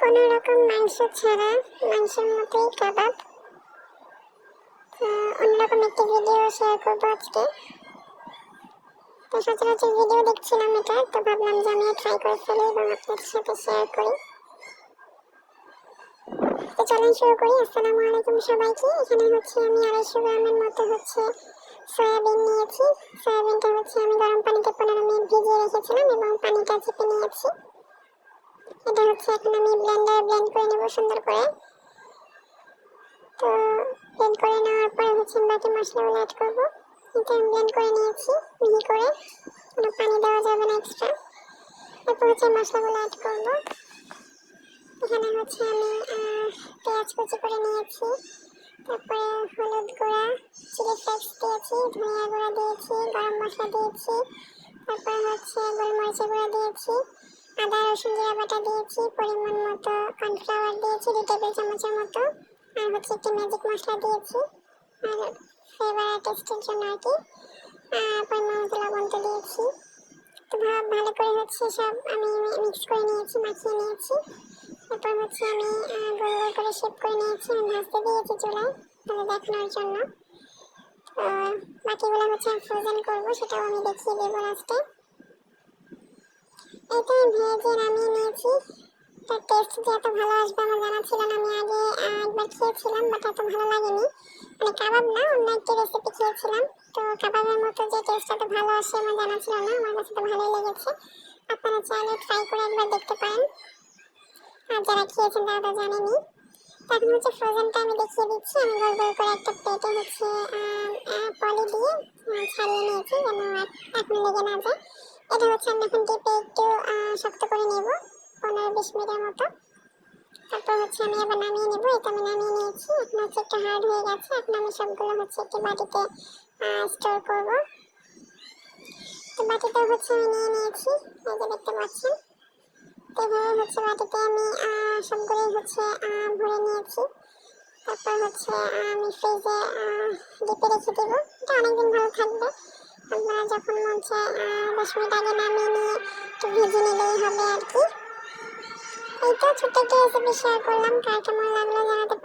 কোনো রকম মাংস ছাড়া, মাংসের মতোই কাবাব। অন্যরকম একটি ভিডিও শেয়ার করব আজকে। তো সচরাচর ভিডিও দেখছিলাম এটা, তো ভাবলাম যে আমিও ট্রাই করে ফেলি এবং আপনাদের সাথে শেয়ার করি। তো চলেন শুরু করি। আসসালামু আলাইকুম সবাইকে। এখানে হচ্ছে আমি আড়াইশো গ্রামের মতো হচ্ছে সয়াবিন নিয়েছি। সয়াবিনটা হচ্ছে আমি গরম পানিতে পনেরো মিনিট ভিজিয়ে রেখেছিলাম এবং পানিটা চেপে নিয়েছি। এটা হচ্ছে এখন আমি ব্লেন্ডারে ব্লেন্ড করে নেব সুন্দর করে। তো ব্লেন্ড করে নেওয়ার পরে হচ্ছে বাকি মশলাগুলো অ্যাড করব। এটা আমি ব্লেন্ড করে নিয়েছি, মিহি করে। কোনো পানি দেওয়া যাবে না এক্সট্রা এরপর হচ্ছে মশলাগুলো অ্যাড করব। এখানে হচ্ছে আমি পেঁয়াজ কুচি করে নিয়েছি। তারপরে হলুদ গুঁড়া চিলি ফ্লেক্স দিয়েছি, ধনিয়া গুঁড়া দিয়েছি, গরম মশলা দিয়েছি। তারপরে হচ্ছে গোলমরিচের গুঁড়া দিয়েছি। আদা, রসুন, জিরা বাটা দিয়েছি, পরিমাণ মতো কর্নফ্লাওয়ার দিয়েছি দু টেবিল চামচের মতো, আর হচ্ছে একটি ম্যাজিক মশলা দিয়েছি, আর ফ্লেভার আর টেস্টের জন্য আর কি। পরিমাণ মতো লবণ তো দিয়েছি। তো ভা- ভালো করে হচ্ছে সব আমি মিক্স করে নিয়েছি, মাখিয়ে নিয়েছি। এরপর হচ্ছে আমি গোল গোল করে শেপ করে নিয়েছি আমি ভাজতে দিয়েছি চুলায়, তাহলে দেখানোর জন্য। তো বাকিগুলো হচ্ছে আমি ফ্রোজেন করব, সেটাও আমি দেখিয়ে দেবো লাস্টে এটা ভেজে নামিয়ে নিয়েছি। তার টেস্ট যে এত ভালো আসবে আমার জানা ছিল না। আমি আগে একবার খেয়েছিলাম বাট এত ভালো লাগেনি। মানে কাবাব না, অন্য একটি রেসিপি খেয়েছিলাম। তো কাবাবের মতো যে টেস্ট এত ভালো আসে আমার জানা ছিল না, আমার কাছে তো ভালোই লেগেছে। আপনারা চাইলে ট্রাই করে একবার দেখতে পারেন। আর যারা খেয়েছেন তারা তো জানেনি এখন হচ্ছে ফ্রোজেনটা আমি দেখিয়ে দিচ্ছি। আমি গোল গোল করে একটা প্লেটে হচ্ছে পলি দিয়ে ছাড়িয়ে নিয়েছি যেন এখন লেগে না যায়। এটা হচ্ছে আমি এখন টিপে একটু শক্ত করে নেব, পনেরো বিশ মিনিটের মতো। তারপর হচ্ছে আমি এবার নামিয়ে নেব, এটা আমি নামিয়ে নিয়েছি। এখন হচ্ছে একটু হার্ড হয়ে গেছে, এখন আমি সবগুলো হচ্ছে একটি বাটিতে স্টোর করব। তো বাটিটা হচ্ছে আমি নিয়ে নিয়েছি, এই যে দেখতে পাচ্ছেন। তো এভাবে হচ্ছে বাটিতে আমি সবগুলোই হচ্ছে ভরে নিয়েছি। তারপর হচ্ছে আমি ফ্রিজে ডিপে রেখে দেব। এটা অনেকদিন ভালো থাকবে। আপনারা যখন মন চায় দশ মিনিট আগে নামিয়ে নিয়ে একটু ভেজে নিলেই হবে আর কি। এই তো ছোট্ট একটা রেসিপি শেয়ার করলাম, কার কেমন লাগল জানাতে